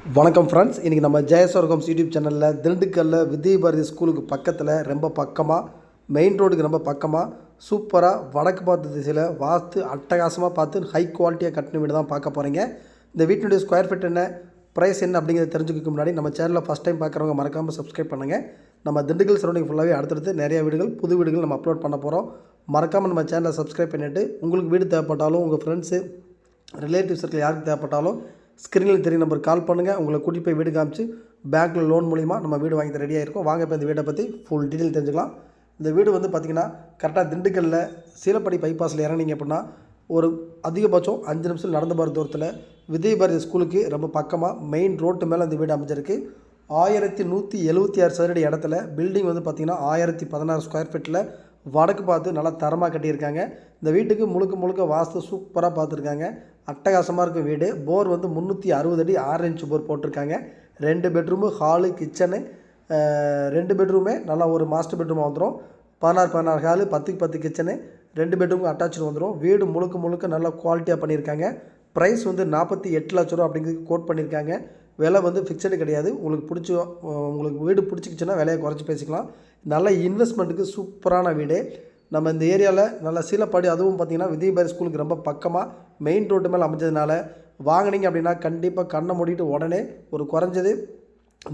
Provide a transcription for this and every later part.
வணக்கம் ஃப்ரெண்ட்ஸ் இன்றைக்கி நம்ம ஜெயஸ்வரகம் யூடியூப் சேனலில் திண்டுக்கல்லில் வித்யபாரதி ஸ்கூலுக்கு பக்கத்தில் ரொம்ப பக்கமாக மெயின் ரோடுக்கு ரொம்ப பக்கமாக சூப்பராக வடக்கு பார்த்த திசையில் வாஸ்து அட்டகாசமாக பார்த்து ஹை குவாலிட்டியாக கட்டின வீடு தான் பார்க்க போகிறீங்க இந்த வீட்டினுடைய ஸ்கொயர் ஃபீட் என்ன ப்ரைஸ் என்ன அப்படிங்கிறத தெரிஞ்சுக்க முன்னாடி நம்ம சேனலில் ஃபஸ்ட் டைம் பார்க்குறவங்க மறக்காமல் சப்ஸ்கிரைப் பண்ணுங்கள் நம்ம திண்டுக்கல் சரௌண்டிங் ஃபுல்லாகவே அடுத்தடுத்து நிறைய வீடுகள் புது வீடுகள் நம்ம அப்லோட் பண்ண போகிறோம் மறக்காமல் நம்ம சேனலை சப்ஸ்கிரைப் பண்ணிவிட்டு உங்களுக்கு வீடு தேவைப்பட்டாலும் உங்கள் ஃப்ரெண்ட்ஸு ரிலேட்டிவ் சர்க்கிள் யாருக்கு தேவைப்பட்டாலும் ஸ்க்ரீனில் தெரிய நம்பர் கால் பண்ணுங்கள் உங்களை கூட்டிகிட்டு போய் வீடு காமிச்சு பேங்க்கில் லோன் மூலிமா நம்ம வீடு வாங்கி ரெடியாக இருக்கும் வாங்க இப்போ இந்த வீட்டை பற்றி ஃபுல் டீட்டெயில் தெரிஞ்சுக்கலாம். இந்த வீடு வந்து பார்த்திங்கன்னா கரெக்டாக திண்டுக்கல்லில் சீலப்படி பைபாஸில் இறங்கினீங்க அப்படின்னா ஒரு அதிகபட்சம் அஞ்சு நிமிஷம் நடந்து போகிற தூரத்தில் விஜயபாரதி ஸ்கூலுக்கு ரொம்ப பக்கமாக மெயின் ரோட்டு மேலே அந்த வீடு அமைஞ்சிருக்கு. ஆயிரத்தி நூற்றி எழுபத்தி ஆறு சதுரடி இடத்துல பில்டிங் வந்து பார்த்திங்கன்னா ஆயிரத்தி பதினாறு ஸ்கொயர் ஃபீட்டில் வடக்கு பார்த்து நல்லா தரமாக கட்டியிருக்காங்க. இந்த வீட்டுக்கு முழுக்க முழுக்க வாஸ்து சூப்பராக பார்த்துருக்காங்க. அட்டகாசமாக இருக்கும் வீடு. போர் வந்து முந்நூற்றி அறுபது அடி ஆறு இன்ச் போர் போட்டிருக்காங்க. ரெண்டு பெட்ரூமு ஹாலு கிச்சனு ரெண்டு பெட்ரூமே நல்லா ஒரு மாஸ்டர் பெட்ரூமாக வந்துடும் பதினாறு பதினாறு ஹாலு பத்துக்கு பத்து கிச்சனு ரெண்டு பெட்ரூமுக்கு அட்டாச்சு வந்துடும் வீடு முழுக்க முழுக்க நல்லா குவாலிட்டியாக பண்ணியிருக்காங்க. ப்ரைஸ் வந்து நாற்பத்தி எட்டு லட்ச ரூபா அப்படிங்கிறது கோட் பண்ணியிருக்காங்க. விலை வந்து ஃபிக்ஸடு கிடையாது. உங்களுக்கு பிடிச்சி உங்களுக்கு வீடு பிடிச்சிக்கிச்சுன்னா விலையை குறைச்சி பேசிக்கலாம். நல்ல இன்வெஸ்ட்மெண்ட்டுக்கு சூப்பரான வீடு. நம்ம இந்த ஏரியாவில் நல்ல சீலப்பாடி அதுவும் பார்த்திங்கன்னா விஜயபாரி ஸ்கூலுக்கு ரொம்ப பக்கமாக மெயின் ரோட்டு மேலே அமைஞ்சதுனால வாங்கினீங்க அப்படின்னா கண்டிப்பாக கண்ணை மூடிட்டு உடனே ஒரு குறைஞ்சது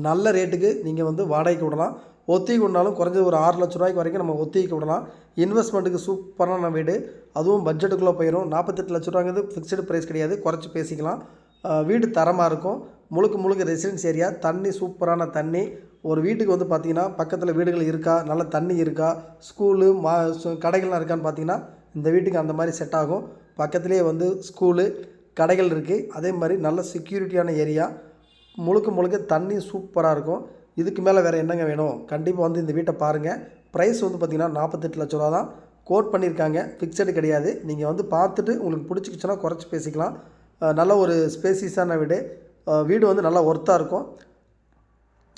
நல்ல ரேட்டுக்கு நீங்கள் வந்து வாடகைக்கு விடலாம். ஒத்திக்கு விடனாலும் குறைஞ்சது ஒரு ஆறு லட்ச ரூபாய்க்கு வரைக்கும் நம்ம ஒத்திக்கு விடலாம். இன்வெஸ்ட்மெண்ட்டுக்கு சூப்பரான வீடு. அதுவும் பட்ஜெட்டுக்குள்ளே போயிடும் நாற்பத்தெட்டு லட்ச ரூபாங்கிறது ஃபிக்ஸ்டு ப்ரைஸ் கிடையாது. குறைச்சி பேசிக்கலாம். வீடு தரமாக இருக்கும். முழுக்க முழுக்க ரெசிடென்ஸ் ஏரியா தண்ணி சூப்பரான தண்ணி. ஒரு வீட்டுக்கு வந்து பார்த்திங்கன்னா பக்கத்தில் வீடுகள் இருக்கா? நல்ல தண்ணி இருக்கா? ஸ்கூலு மா கடைகள்லாம் இருக்கான்னு பார்த்தீங்கன்னா இந்த வீட்டுக்கு அந்த மாதிரி செட் ஆகும். பக்கத்துலேயே வந்து ஸ்கூலு கடைகள் இருக்குது அதே மாதிரி நல்ல செக்யூரிட்டியான ஏரியா முழுக்க முழுக்க தண்ணி சூப்பராக இருக்கும். இதுக்கு மேலே வேறு என்னங்க வேணும்? கண்டிப்பாக வந்து இந்த வீட்டை பாருங்கள் ப்ரைஸ் வந்து பார்த்திங்கன்னா நாற்பத்தெட்டு லட்ச ரூபா தான். கோட் பண்ணியிருக்காங்க. ஃபிக்ஸடு கிடையாது. நீங்கள் வந்து பார்த்துட்டு உங்களுக்கு பிடிச்சிக்கிச்சுன்னா குறைச்சி பேசிக்கலாம். நல்ல ஒரு ஸ்பேசிஸான வீடு. வீடு வந்து நல்லா ஒர்த்தாக இருக்கும்.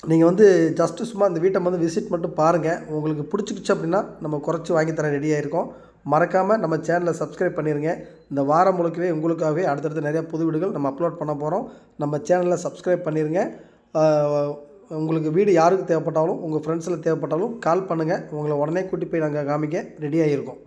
நீங்கள் வந்து ஜஸ்ட்டு சும்மா இந்த வீட்டை வந்து விசிட் மட்டும் பாருங்கள் உங்களுக்கு பிடிச்சிக்கிச்சு அப்படின்னா நம்ம குறைச்சி வாங்கி தர ரெடியாக இருக்கோம் மறக்காமல் நம்ம சேனலை சப்ஸ்கிரைப் பண்ணிடுங்க இந்த வாரம் முழுக்கவே உங்களுக்காகவே அடுத்தடுத்து நிறையா புது வீடுகள் நம்ம அப்லோட் பண்ண போகிறோம் நம்ம சேனலை சப்ஸ்கிரைப் பண்ணிடுங்க உங்களுக்கு வீடு யாருக்கு தேவைப்பட்டாலும் உங்கள் ஃப்ரெண்ட்ஸில் தேவைப்பட்டாலும் கால் பண்ணுங்கள் உங்களை உடனே கூட்டி போய் நாங்கள் காமிக்க ரெடியாக இருக்கோம்